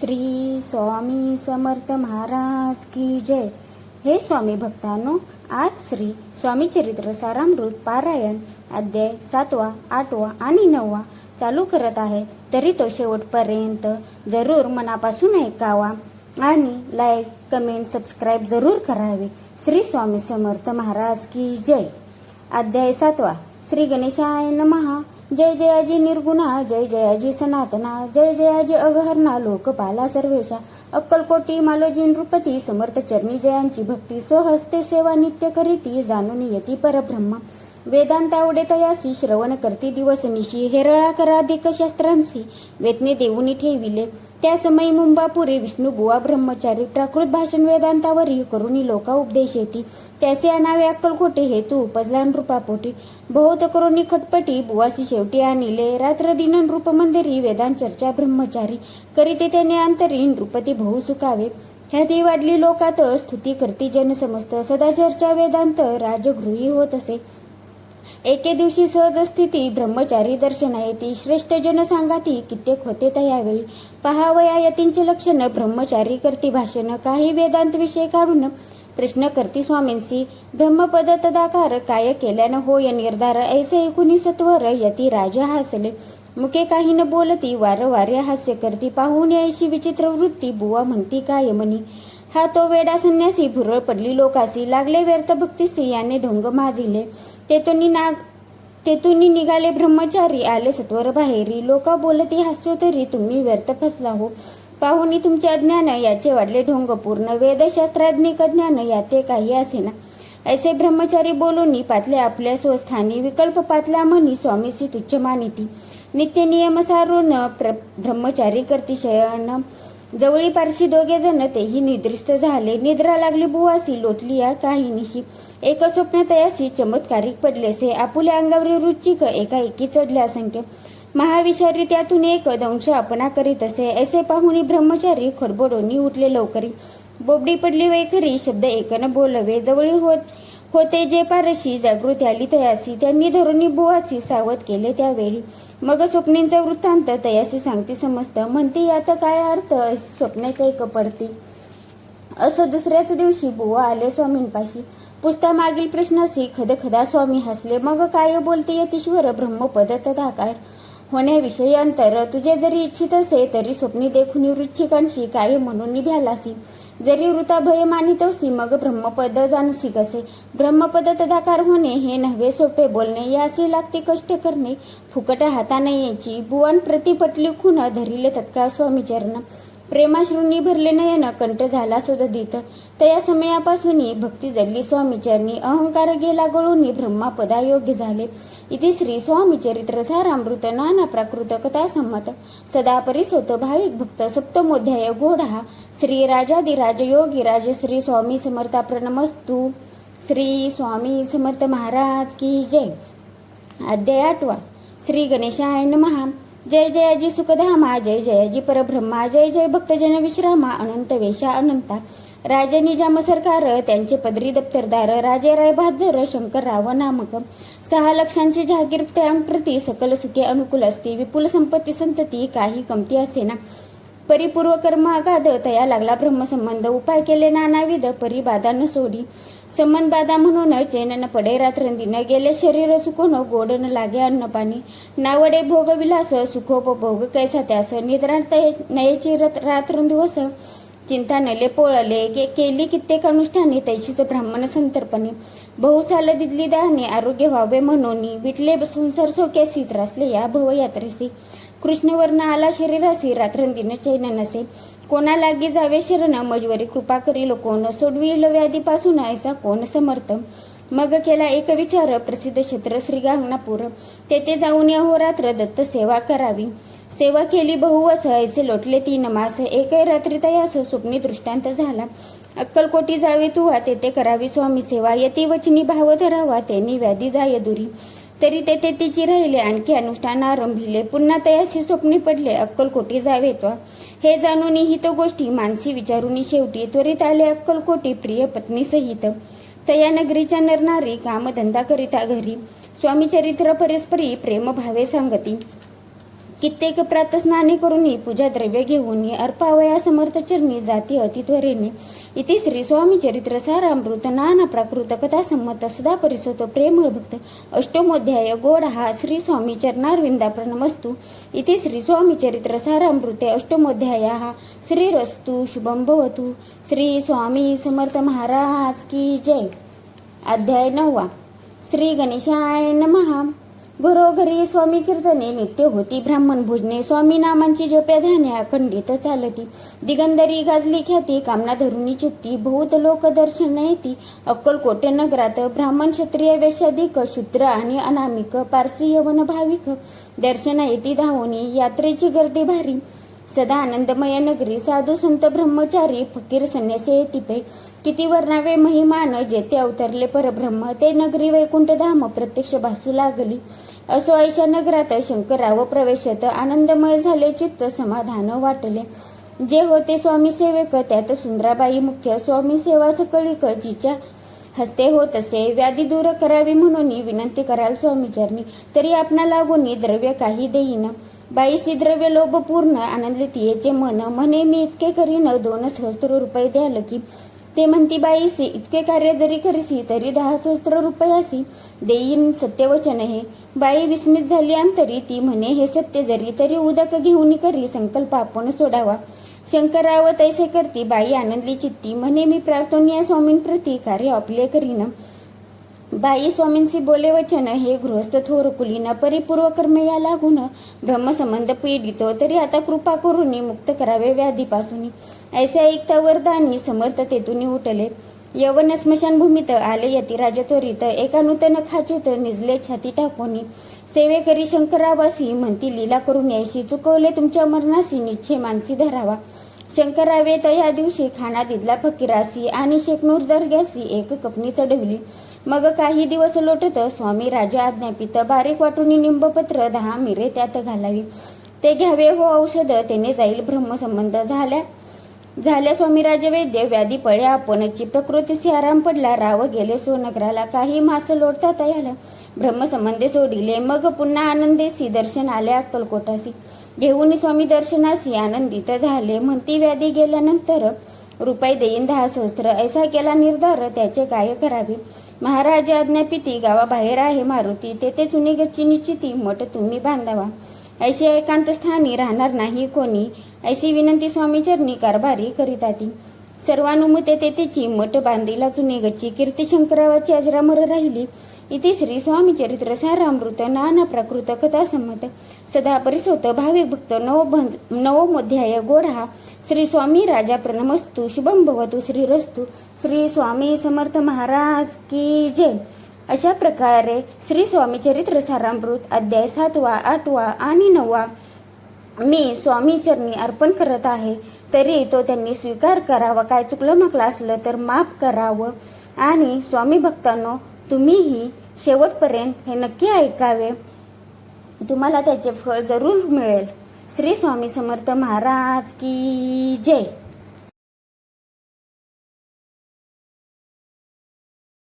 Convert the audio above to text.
श्री स्वामी समर्थ महाराज की जय. हे स्वामी भक्तांनो आज श्री स्वामी चरित्र सारामृत पारायण अध्याय सातवा आठवा आणि नववा चालू करत आहे तरी तो शेवटपर्यंत जरूर मनापासून ऐकावा आणि लाईक कमेंट सबस्क्राईब जरूर करावे. श्री स्वामी समर्थ महाराज की जय. अध्याय सातवा श्री गणेशाय नमहा जय जयाजी निर्गुणा जय जयाजी सनातना जय जयाजी अगहरणा लोकपाला सर्वेशा अक्कलकोटी मालोजी नृपती समर्थ चरणी जयांची भक्ती स्वहस्ते सेवा नित्य करीती जाणून येती परब्रह्म. वेदांत आवडे तयासी श्रवण करती दिवस निशी हेरळा कराधिक शास्त्रांशी. वेदने देऊनी ठेविले त्या समयी मुंबापुरे विष्णू बुवा ब्रह्मचारी प्राकृत भाषण वेदांतावरी करुणी लोका उपदेश येती. त्याचे अनावे अक्कलकोटे हेतू उपजला नृपापोटी बहुत करुणी खटपटी बुवासी शेवटी आणिले. रात्र दिन नृप मंदिरी वेदांत चर्चा ब्रह्मचारी. करीते त्याने अंतरी नृपती बहु सुखावे. ह्यादी वाढली लोकात स्तुती करती जन समस्त सदा चर्चा वेदांत राजगृही होत असे. एके दिवशी सहज स्थिती ब्रह्मचारी दर्शना येती श्रेष्ठ जनसांगाती कित्येक होते त्यावेळी पहावया यतींचे लक्षण ब्रह्मचारी करती भाषण काही वेदांत विषय काढून प्रश्न करती स्वामींशी. ब्रह्मपद तदाकार काय केल्यानं होय निर्धार? ऐसे एकुणी सत्वर यती राजा हसले. मुके काही न बोलती वारंवारे हास्य करती. पाहून यायशी विचित्र वृत्ती बुवा म्हणती काय म्हणी? हा तो वेडा संन्यासी भुरळ पडली लोकासी. लागले व्यर्थ भक्तीसी याने ढोंग माजिले. तेतुनी नाग तेतुनी निघाले ब्रह्मचारी आले सत्वर बाहेरी. लोका बोलती हास्यो तरी तुम्ही व्यर्थ फसला हो. पाहुनी तुमचे अज्ञान याचे वाढले ढोंग पूर्ण. वेदशास्त्राज्ञिक ज्ञान याते काही असेना ऐसे ब्रह्मचारी बोलूनी पातले आपल्या स्वस्थानी. विकल्प पातला म्हणी स्वामीसी तुच्छ मानिती. नित्य नियम सारून प्र ब्रह्मचारी करती शयन. जवळी पारशी दोघे जण तेही निद्रिस्त झाले. निद्रा लागली बुवासी लोटली या काही निशी. एक स्वप्न तयासी चमत्कारिक पडलेसे आपुल्या अंगावरील रुचिक एका एकी चढल्या असंख्य महाविषारी त्यातून एक दंश अपना करीत असे. ऐसे पाहुणी ब्रह्मचारी खडबडोनी उठले लवकरी. बोबडी पडली वैखरी शब्द एकन बोलवे. जवळी होत होते जे पारशी जागृती आली तयासी त्यांनी धरुणी बुवाची सावध केले त्यावेळी. मग स्वप्नींचा वृत्तांत तयासी सांगते समजतं म्हणते यात काय अर्थ? स्वप्ने काही कपडती. असं दुसऱ्याच दिवशी बुवा आले स्वामींपाशी. पुसता मागील प्रश्नाशी खदखदा स्वामी हसले. मग काय बोलते यतीश्वर? ब्रह्मपद तथाकार होण्याविषयी अंतर. तुझे जरी इच्छित असे तरी स्वप्नी देखून वृच्छिकांशी काय म्हणून निभ्यालासी? जरी वृता भय मानितोसी मग ब्रह्मपद जाणसी कसे. ब्रह्मपद तदाकार होणे हे नव्हे सोपे बोलणे यासी लागते कष्ट करणे. फुकट हाताने यायची बुवान प्रतिपटली खून धरिले तत्काळ स्वामी चरण. प्रेमाश्रूंनी भरले नयन कंठ झाला सुददित तया समयापासून भक्ती जल्ली स्वामीचरणी. अहंकार गेला गळून ब्रह्मापदा योग्य झाले. इति श्री स्वामी चरित्र सारामृत नाना प्राकृत कथा संमत. सदा परिसोत भाविक भक्त सप्तमोध्याय गोढा. श्री राजाधिराज योगीराज श्री स्वामी समर्था प्रणमस्तु. श्री स्वामी समर्थ महाराज की जय. अध्याय आठवा. श्री गणेशाय नमहा. जय जयाजी सुखधामा जय जयाजी परब्रह्मा जय जय भक्तजन विश्रामा अनंत वेशा अनंता. राजे निजाम सरकार त्यांचे पदरी दप्तरदार राजे राय बहादर शंकरराव नामक. सहा लक्षांची जहागीर त्यांप्रती सकल सुखे अनुकूल असते विपुल संपत्ती संतती काही कमती असेना. परिपूर्व कर्म अगाध तया लागला ब्रह्मसंबंध उपाय केले नानाविध परिबाधा न सोडी. संबंध बाधा म्हणून चैनानं पडे रात्रंदी न गेले. शरीर सुकोन गोड न लागे अन्न पाणी. नावडे भोग विलास सुखोपभोग कैसा त्यास? निद्रा नयेची रात्रंदिवस चिंता नले पोळले. गे केली कित्येक अनुष्ठाने तैशीच ब्राह्मण संतर्पणे. बहुसाल दिदली दाने आरोग्य व्हावे म्हणून. विटले संसार सोक्यासी त्रासले या भवयात्रेसी. कृष्णवर्ण आला शरीरासी रात्रंदिन चैन नसे कोणा लागी जावे शरण मजवरी कृपा करील कोण सोडविल व्याधीपासून ऐसा कोण समर्थ. मग केला एक विचार प्रसिद्ध क्षेत्र श्री गांगणापूर. तेथे जाऊन अहोरात्र दत्त सेवा करावी. सेवा केली बहुवस ऐसे लोटले तीन मास. एकही रात्री तयास स्वप्नी दृष्टांत झाला. अक्कलकोटी जावे तुवा तेथे करावी स्वामी सेवा. यती वचनी भाव धरावा त्यांनी व्याधी जाय दुरी. तरी ते ते तिची राहिले. आणखी अनुष्ठान आरंभिले. पुन्हा तयाशी स्वप्ने पडले. अक्कलकोटी जावे तो. हे जाणूनही तो गोष्टी मानसी विचारून शेवटी त्वरित आले अक्कलकोटी प्रिय पत्नी सहित. तया नगरीच्या नरनारी कामधंदा करिता घरी. स्वामी चरित्र परस्परी प्रेम भावे सांगती. कित्येक प्रातस्नाने करून पूजा द्रव्य घेऊन अर्पावया समर्थ चरणी जाती अतित्वरेने. इथे श्री स्वामी चरित्र सारामृत नाना प्राकृत कथा संमत सदा परिसोत प्रेम भक्त अष्टमोध्याय गोड हा श्री स्वामी चरणारविंदा प्रणमस्तु इथे श्री स्वामी चरित्र सारामृते अष्टमोध्याय हा श्री रस्तु शुभम भवतु. श्री स्वामी समर्थ महाराज की जय. अध्याय नववा. श्री गणेशाय नमहा घरोघरी स्वामी कीर्तने नित्य होती ब्राह्मण भोजने स्वामी नामांची जप्या ध्याने अखंडित चालती. दिगंधरी गाजली ख्याती कामना धरुणी चित्ती बहुत लोक दर्शन येती अक्कलकोट नगरात ब्राह्मण क्षत्रिय वेशाधिक शूद्र आणि अनामिक पारसी यवन भाविक. दर्शना येती धावणी यात्रेची गर्दी भारी. सदा आनंदमय नगरी साधू संत ब्रह्मचारी फकीर संन्यासी येतिपे किती वर्णावे महिमान जेथे अवतरले परब्रह्म ते नगरी वैकुंठ धाम प्रत्यक्ष भासू लागली. असो ऐशा नगरात शंकराव प्रवेशत आनंदमय झाले चित्त समाधान वाटले. जे होते स्वामी सेवक त्यात सुंदराबाई मुख्य. स्वामी सेवा सकळीक जिच्या हस्ते होत असे. व्याधी दूर करावी म्हणून विनंती कराल स्वामीचरणी. तरी आपणा लागून द्रव्य काही देईन. बाईसी द्रव्य लोभ पूर्ण आनंदले मन. म्हणे मी इतके करीन दोन सहस्त्र रुपये द्याल की ते म्हणती बाईसी इतके कार्य जरी करीसी तरी दहा सहस्त्र रुपयासी देईन सत्यवचन हे. बाई विस्मित झाली अंतरी ती म्हणे हे सत्य जरी तरी उदक घेऊन करी संकल्प आपण सोडावा. शंकराव तैसे करती बाई आनंदली चित्ती म्हणे मी प्रार्थना या स्वामींप्रती कार्य आपले करीन. बाई स्वामींशी बोले वचन हे गृहस्थ थोर कुलीना परिपूर्व कर्म या लागून ब्रह्मसंबंध पीडितो तरी आता कृपा करून मुक्त करावे व्याधीपासून. ऐसे ऐकता वरदानी समर्थतेतून उठले. यवन स्मशानभूमीत आले यती राजतोरीत एका नूतन खाचेत निजले छाती टाकून सेवे करी शंकरावासी म्हणती लीला करून यायशी चुकवले तुमच्या मरणाशी निश्चय मानसी धरावा. शंकरावे तया दिवशी खाना दिदला फकीरासी आणि शेकनूर दर्ग्यासी एक कपनी चढवली. मग काही दिवस लोटत स्वामी राजा आज्ञापित बारीक वाटून निंबपत्र दहा मिरे त्यात घालावी. ते घ्यावे हो औषध त्याने जाईल ब्रह्मसंबंध झाल्या. झाल्या स्वामीराज वैद्य व्याधी पळ्या आपणची प्रकृतीशी आराम पडला राव गेले सोनगराला काही मास लोटता तयाला ब्रह्मसंबंधे सोडिले मग पुन्हा आनंदेसी दर्शन आले अक्कलकोटासी. घेऊन स्वामी दर्शनासी आनंदित झाले म्हणती व्याधी गेल्यानंतर रुपये देईन दहा सहस्त्र ऐसा केला निर्धार त्याचे काय करावे? महाराज आज्ञापिती गावाबाहेर आहे मारुती तेथे चुनी गच्ची निश्चिती मठ तुम्ही बांधावा. ऐसे एकांत स्थानी राहणार नाही कोणी. ऐसी विनंती स्वामी चरणी कारभारी करीताती सर्वानुमते तेथेची मठ बांधीला चुनी गच्ची कीर्ती अजरामर राहिली. इथे श्री स्वामी चरित्र सारामृत नाना प्राकृत कथा संमत. सदा परिसोत भाविक भक्त नवबंध नवमोध्याय गोढा. श्री स्वामी राजा प्रणमस्तु शुभम भवतु श्री रस्तु श्री स्वामी समर्थ महाराज की जय. अशा प्रकारे श्री स्वामी चरित्र सारामृत अध्याय सातवा आठवा आणि नववा. मी स्वामी चरणी अर्पण करत आहे तरी तो त्यांनी स्वीकार करावा. काय चुकलं मागलं असलं तर माफ करावं. आणि स्वामी भक्तांनो तुम्हीही शेवटपर्यंत हे नक्की ऐकावे. तुम्हाला त्याचे फळ जरूर मिळेल. श्री स्वामी समर्थ महाराज की जय.